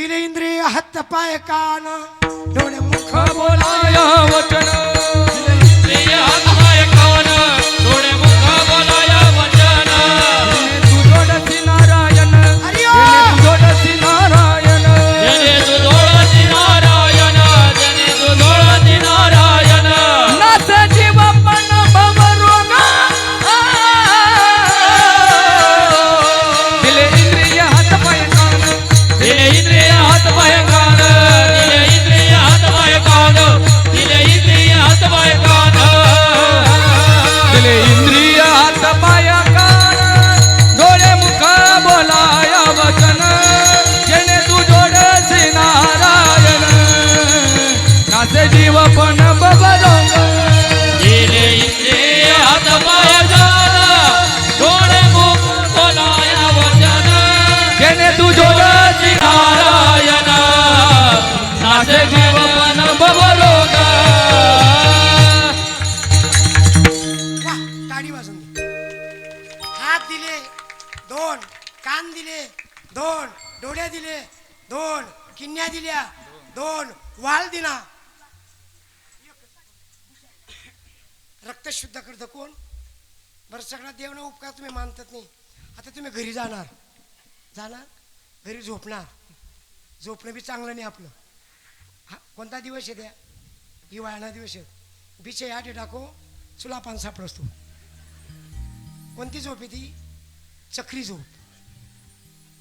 दिले इंद्रिय हात पाय कान डोळे मुख बोलाया वचन. सगळा देवना उपकार तुम्ही मानतात नाही. आता तुम्ही घरी जाणार. जाणार? घरी झोपणार. झोपणं बी चांगलं नाही आपलं. हा कोणता दिवस आहे द्या हिवाळा दिवस आहे. बिचे आटे टाको सुलापान सापडस तू. कोणती झोप आहे ती? चक्री झोप.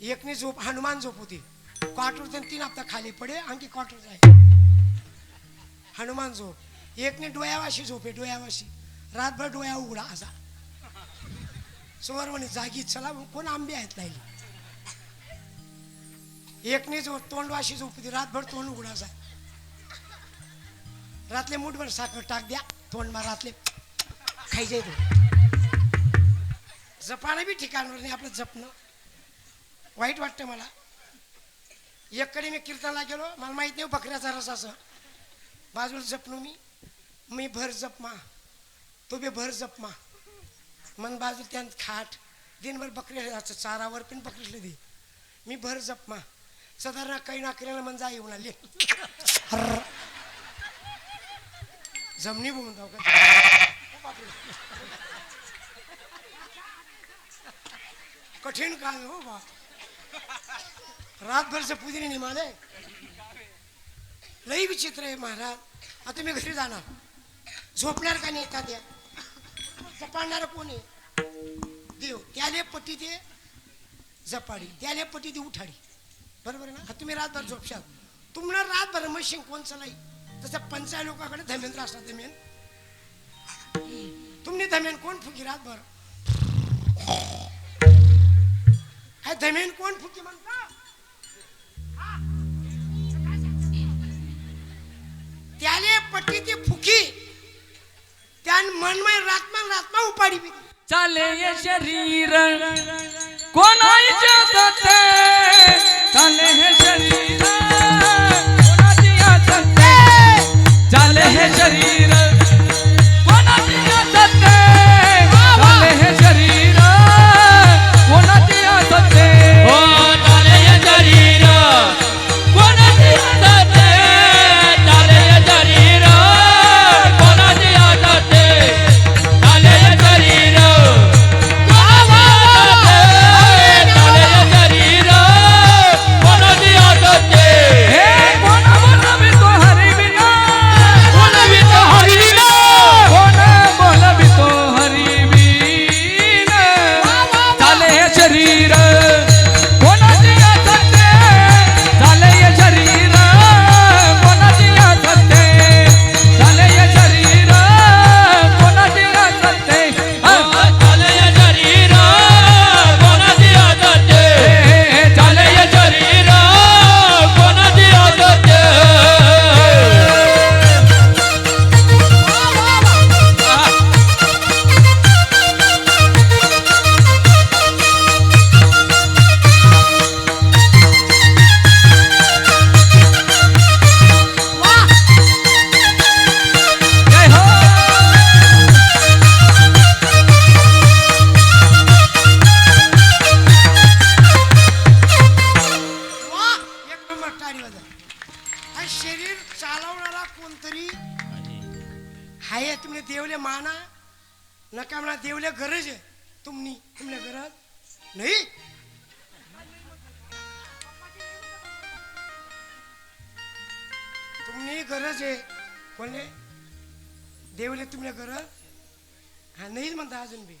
एकने झोप हनुमान झोप होती. क्वार्टर तीन हप्ता खाली पडे आणखी क्वार्टर जाय. हनुमान झोप. एकने डोयावाशी झोप आहे डोयावाशी रातभर डोया उघडा असा. सोवर म्हणे जागी चला मग कोण आंबे आहेत नाही एकने झोप तोंडवाशी झोप होती रातभर तोंड उघडा रातले मुठभर साखर टाक द्या तोंड मार रातले. खायचे तो. जपानं बी ठिकाणवर नाही आपलं जपणं. वाईट वाटतं मला. एककडे मी कीर्तनला गेलो मला माहीत नाही हो बकऱ्याचा रस असं. बाजूला जपलो मी. मी भर जपमा तो बी भर जपमा मन बाजू त्यान खाट. दिनभर बकरे चारावर पण बकरीले दे मी भर जपमा. साधारण काही ना केल्यानं मन जा येऊन जमनी बोलून जाऊ का? कठीण काळ हो बा. रातभरचं पुदिने निमाले लई विचित्र आहे महाराज. आता मी घरी जाणार. झोपणार का नाही एखाद्या? जपाळणार कोण आहे? देव. त्याले पटी ते जपाडी त्याले पटी ते उठाडी बरोबर ना? तुम्ही रातभर झोपशाल. तुम्हाला रातभर मशीन कोण चलाई तसं पंचाय लोकांकडे धमेंद्र असतात धमेन तुम्ही धमेन कोण फुकी रातभर? हा धमेन कोण फुकी म्हणता? त्याले पटी ती फुकी. त्यान मनमय रात्मा रात्मा उपाडी चाले ये शरीर कोणाच्या चाले हे शरीर. हाय तुम्ही देवले माना. नका म्हणा देवले गरज आहे. तुम्ही तुमने गरज नाही. तुम्ही गरज आहे. कोणले? देवले तुम्ही गरज? हा नाहीच म्हणता अजून बी.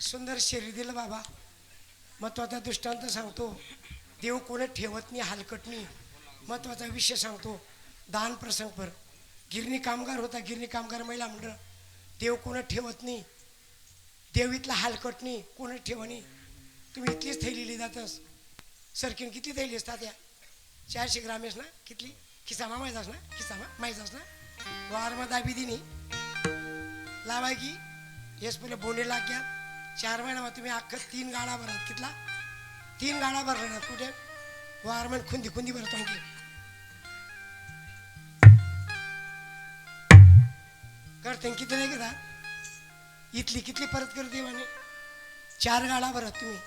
सुंदर शरीर दिलं बाबा. महत्त्वाचा दृष्टांत सांगतो. देव कोणी ठेवत नाही हलकट नाही. महत्त्वाचा विषय सांगतो. दान प्रसंग पर. गिरणी कामगार होता गिरणी कामगार महिला मंडळ. देव कोणी ठेवत नाही. देव इथला हलकट नाही कोणी ठेवणी तुम्ही इथलीच थैली जातस सरकीन किती थैली असतात या? चारशे ग्रामेस ना? कितली खिसामा माहीत ना? खिसामा माहीत ना? वारमा दाबी दिनी लावाय की. हेच पहिले बोंडे लाग्या चार महिना तुम्ही अख्खं तीन गाडा भरत कितला? तीन गाडा भरला ना कुठे? वारमन खुंदी खुंदी भरतो आणखी. करते त्यांची किती नाही का इथली कितली परत कर देवाने? चार गाडा भरत तुम्ही.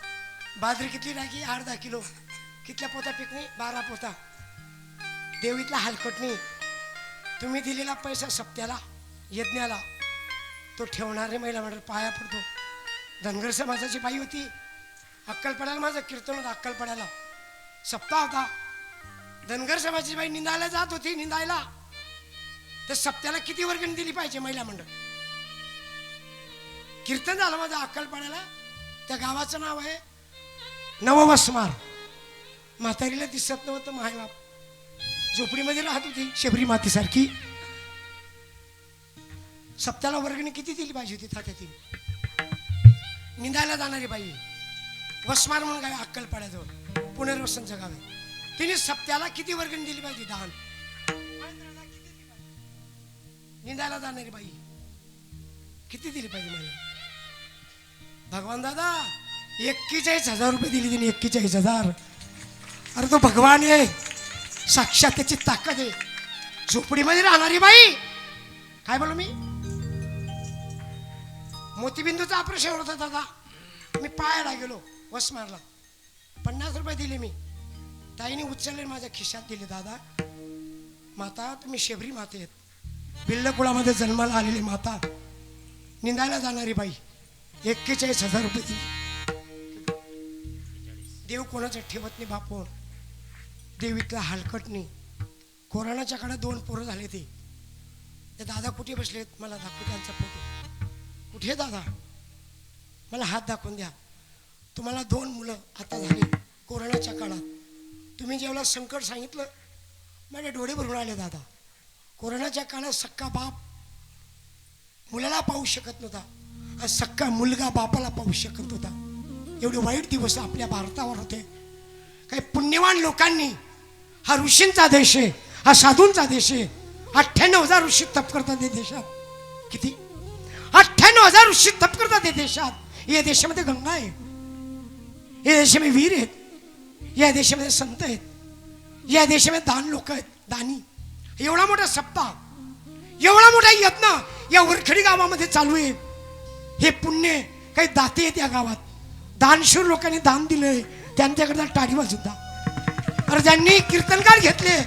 बाजरी कितली राखी? आठ दहा किलो. कितल्या पोता पिकणी? बारा पोता देवीतला हलकटणी तुम्ही दिलेला पैसा सप्त्याला यज्ञाला तो ठेवणारे महिला मंडळ पाया पडतो. धनगर समाजाची बाई होती. अक्कलपडायला माझं कीर्तन होतं अक्कलपडायला सप्ताह होता. धनगर समाजाची बाई निंदायला जात होती निंदायला. तर सप्त्याला किती वर्गणी दिली पाहिजे महिला मंडळ? कीर्तन झालं माझं अक्कलपाड्याला त्या गावाचं नाव आहे नववस्मार. म्हातारीला दिसत नव्हतं मायबाप. झोपडीमध्ये राहत होती शेबरी मातीसारखी. सप्त्याला वर्गणी किती दिली पाहिजे होती तात्या निंदायला जाणारी बाई. वसमार म्हणून गाव अक्कलपाड्याजवळ पुनर्वसनचं गाव आहे तिने सप्त्याला किती वर्गणी दिली पाहिजे दान निंदायला जाणारी बाई. किती दिली पाहिजे मला? भगवान दादा एक्केचाळीस हजार रुपये दिली तिने एक्केचाळीस हजार. अरे तो भगवान आहे. साक्षात त्याची ताकद आहे. झोपडीमध्ये राहणारी बाई. काय बोलू मी? मोतीबिंदूचं ऑपरेशन होतं दादा. मी पायाला गेलो वसमारला पन्नास रुपये दिले मी. ताईने उचलले माझ्या खिशात दिले दादा. माता तुम्ही शेबरी माते आहेत पिल्लकुळामध्ये जन्माला आलेली माता निंदायला जाणारी बाई एक्केचाळीस हजार रुपये दिली. देव कोणाचं ठेवत नाही बापून देव इथला हलकट नाही. कोरोनाच्या काळात दोन पोरं झाले ते. ते दादा कुठे बसलेत मला दाखवू त्यांचा फोटो. कुठे दादा? मला हात दाखवून द्या. तुम्हाला दोन मुलं आता झाली कोरोनाच्या काळात. तुम्ही जेवढा संकट सांगितलं माझे डोळे भरून आले दादा. कोरोनाच्या काळात सक्का बाप मुलाला पाहू शकत नव्हता. आणि सक्का मुलगा बापाला पाहू शकत होता एवढे वाईट दिवस आपल्या भारतावर होते. काही पुण्यवान लोकांनी हा ऋषींचा देश आहे हा साधूंचा देश आहे. अठ्ठ्याण्णव हजार ऋषी तप करतात या देशात. किती? अठ्ठ्याण्णव हजार ऋषी तप करतात या देशात. या देशामध्ये गंगा आहे. या देशामध्ये वीर आहेत. या देशामध्ये संत आहेत. या देशामध्ये दान लोक आहेत. दानी. एवढा मोठा सप्पा एवढा मोठा यत्न या वरखेडी गावामध्ये चालू आहे. हे पुण्य काही दाते आहेत या गावात. दानशूर लोकांनी दान दिलंय. त्यांच्याकडे टाळी सुद्धा अरे ज्यांनी कीर्तनकार घेतले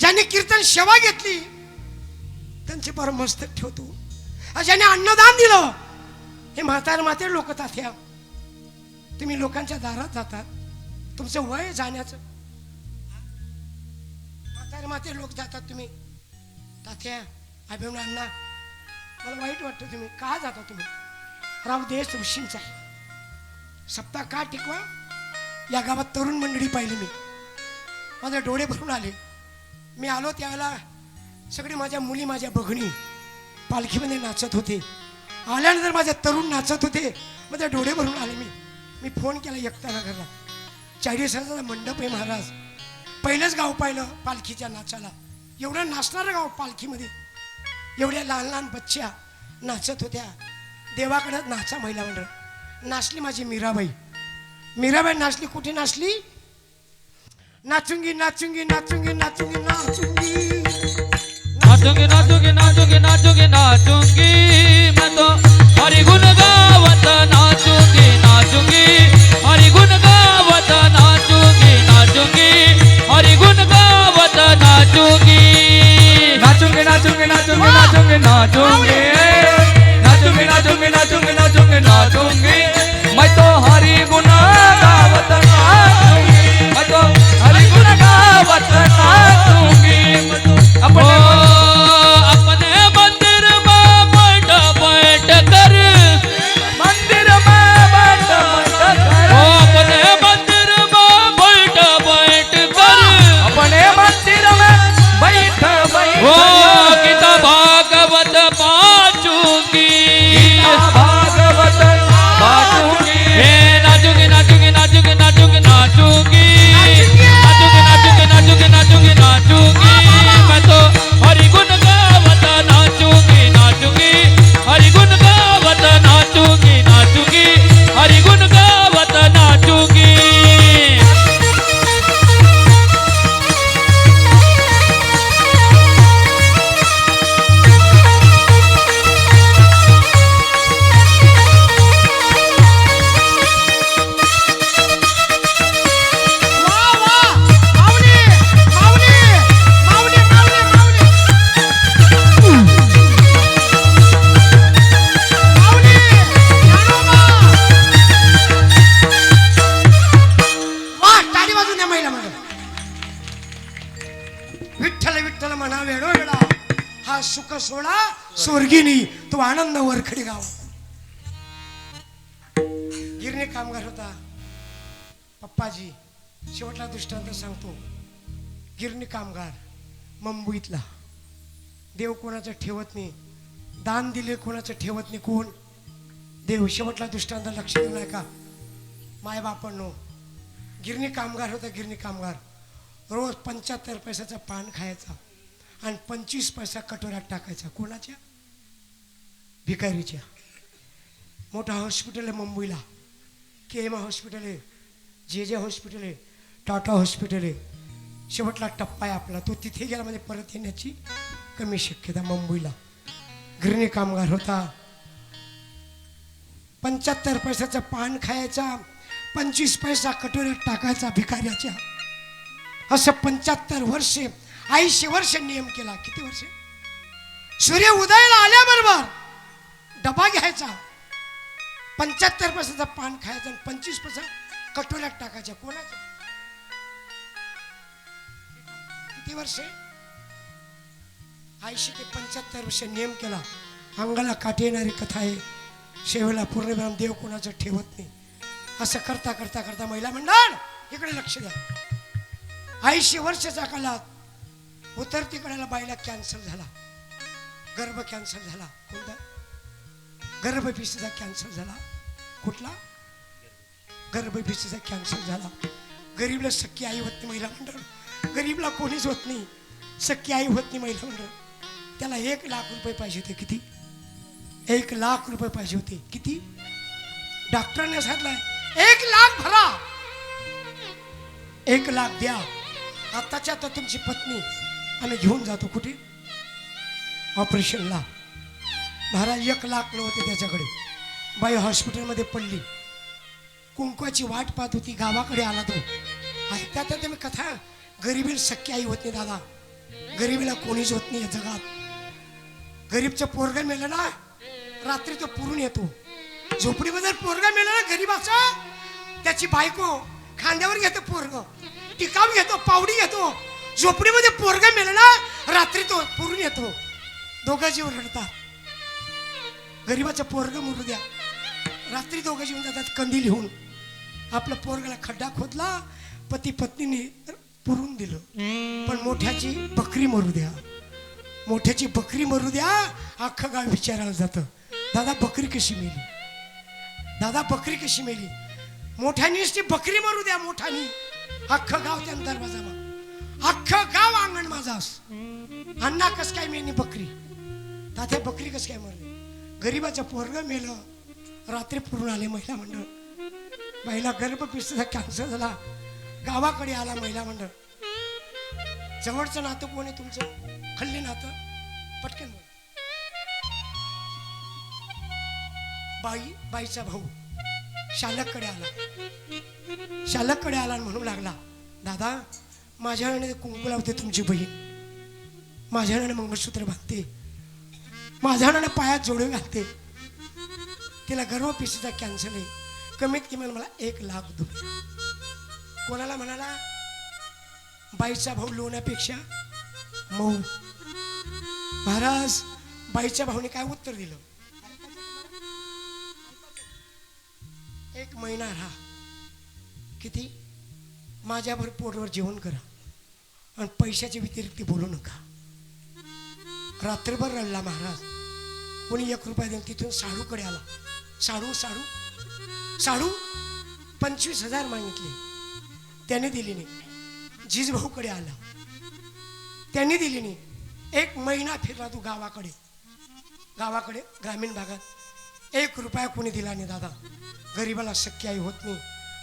ज्यांनी कीर्तन सेवा घेतली त्यांचे बरं मस्तक ठेवतो. ज्यांनी अन्नदान दिलं हे म्हातारे माते लोक तात्या तुम्ही लोकांच्या दारात जातात. तुमचं वय जाण्याचं म्हातारे लोक जातात तुम्ही. तात्या अभिमन मला वाईट वाटतं तुम्ही. का जाता तुम्ही? राव देश ऋषींचा आहे. सप्ताह का टिकवा? या गावात तरुण मंडळी पाहिली मी. माझे डोळे भरून आले. मी आलो त्यावेळेला सगळी माझ्या मुली माझ्या बघणी पालखीमध्ये नाचत होते. आल्यानंतर माझ्या तरुण नाचत होते. माझ्या डोळे भरून आले मी. मी फोन केला एकता नगरला. चाळीस हजाराचा मंडप आहे महाराज. पहिलंच गाव पाहिलं पालखीच्या नाचाला. एवढं नाचणारं गाव पालखीमध्ये. एवढ्या लहान लहान बच्च्या नाचत होत्या. देवाकडं नाचा महिला मंडळ. नाचली माझी मीराबाई. मीराबाई नाचली. कुठे नाचली? नाचुंगी नाचुंगी नाचुंगी नाचुंगी नाचुंगी. नाचुंगी नाचुंगी नाचुंगी नाचुंगी नाचुंगी. मैं तो हरि गावत नाचुंगी नाचुंगी. हरिगुण गावत नाचुंगी नाचुंगी. নাচোগে নাচোগে নাচোগে নাচোগে নাচোগে নাচোগে आनंद गाव गिरणी कामगार होता. पप्पाजी शेवटला दृष्टांत सांगतो. गिरणी कामगार मुंबईतला देव कोणाचं ठेवत नाही. दान दिले कोणाचं ठेवत नाही. कोण? देव शेवटला दृष्टांत लक्ष देऊ नये का मायबापांनो गिरणी कामगार होता गिरणी कामगार. रोज पंच्याहत्तर पैशाचा पान खायचा आणि पंचवीस पैसा कटोऱ्यात टाकायचा. कोणाच्या? भिकारीच्या. मोठा हॉस्पिटल आहे मुंबईला. के एम हॉस्पिटल आहे जे जे हॉस्पिटल आहे टाटा हॉस्पिटल आहे शेवटला टप्पा आहे आपला. तो तिथे गेला म्हणजे परत येण्याची कमी शक्यता मुंबईला. गिरणी कामगार होता. पंच्याहत्तर पैशाचं पान खायचा पंचवीस पैसा कटोऱ्यात टाकायचा भिकाऱ्याच्या. असं पंच्याहत्तर वर्षे ऐंशी वर्ष नियम केला. किती वर्षे? सूर्य उदयाला आल्याबरोबर डबा घ्यायचा. पंच्याहत्तर पैशाचा पान खायचं आणि पंचवीस पैसा कटोऱ्यात टाकायचा. कोणाच्या किती वर्षे? ऐंशी ते पंच्याहत्तर वर्ष नियम केला. अंगाला काठी येणारी कथा आहे. शेवला पूर्णविराम देव कोणाचं ठेवत नाही. असं करता करता करता महिला मंडळ इकडे लक्ष द्या. ऐंशी वर्षाच्या काळात उतरतीकडेला बाईला कॅन्सर झाला. गर्भ कॅन्सर झाला. कोणता? गर्भपिशीचा कॅन्सर झाला. कुठला? गर्भपिशीचा कॅन्सर झाला. गरीबला सख्खी आई होत नाही महिला मंडळ. गरीबला कोणीच होत नाही. सख्खी आई होत नाही महिला मंडळ. त्याला एक लाख रुपये पाहिजे होते. किती? एक लाख रुपये पाहिजे होते. किती? डॉक्टरने सांगितलंय एक लाख भरा. एक लाख द्या. आताच्या आता तुमची पत्नी आम्ही घेऊन जातो कुठे? ऑपरेशनला. महाराज एक लाख होते त्याच्याकडे. बाई हॉस्पिटलमध्ये पडली. कुंकवाची वाट पाहत होती गावाकडे आला तो. ऐकता तर तुम्ही कथा गरिबीला शक्य आई होत नाही दादा. गरिबीला कोणीच होत नाही या जगात. गरीबचं पोरग मेलं ना रात्री तो पुरून येतो. झोपडीमध्ये पोरगा मेला ना गरीबाचा त्याची बायको खांद्यावर घेतो पोरग. टिकाव घेतो पावडी घेतो. झोपडीमध्ये पोरगा मेला ना रात्री तो पुरून येतो. दोघं जीव रडतात. गरीबाचं पोरग मुरू द्या. रात्री दोघं येऊन जातात कंदी लिहून आपल्या पोरगाला खड्डा खोदला पती पत्नीने पुरून दिलं. पण मोठ्याची बकरी मरू द्या. मोठ्याची बकरी मरू द्या अख्खं गाव विचारायला जातं. दादा बकरी कशी मेली? दादा बकरी कशी मेली? मोठ्यानीच ती बकरी मरू द्या मोठ्यानी. अख्खं गाव त्या दरवाजा अख्खं गाव अंगण माझा अण्णा कस काय मेली बकरी? दादा बकरी कस काय मरली? गरीबाचं पोरग मेलं. रात्री पूर्ण आले महिला मंडळ. महिला गर्भपिशचा कॅन्सर झाला. गावाकडे आला महिला मंडळ. जवळचं नातं कोण आहे तुमचं? खल्ली नातं? पटकन बाई बाईचा भाऊ. शालककडे आला. शालककडे आला म्हणू लागला दादा माझ्या कुंकू लावते तुमची बहीण. माझ्या मंगळसूत्र बांधते. माझ्या ना पायात जोडून घालते. तिला गर्भपेशीचा कॅन्सर आहे कमीत किमान मला एक लाख दो. कोणाला म्हणाला बाईचा भाऊ लोण्यापेक्षा मऊ. महाराज बाईच्या भाऊने काय उत्तर दिलं? एक महिना राहा. किती? माझ्यावर पोटवर जेवण करा. आणि पैशाच्या व्यतिरिक्त बोलू नका. रात्रभर रडला महाराज. कोणी एक रुपया देऊन तिथून साडूकडे आला. साडू साडू साडू पंचवीस हजार मागितले. त्याने दिली नाही. जिजभाऊकडे आला. त्यांनी दिली नाही. एक महिना फिरला तू गावाकडे. गावाकडे ग्रामीण भागात. एक रुपया कोणी दिला नाही दादा. गरीबाला शक्य आई होत नाही.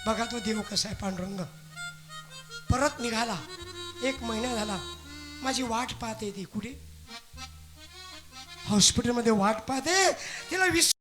बघा तो देव कसा आहे पांडुरंग. परत निघाला. एक महिना झाला. माझी वाट पाहते ती कुठे? हॉस्पिटलमध्ये वाट पाहते. तिला विस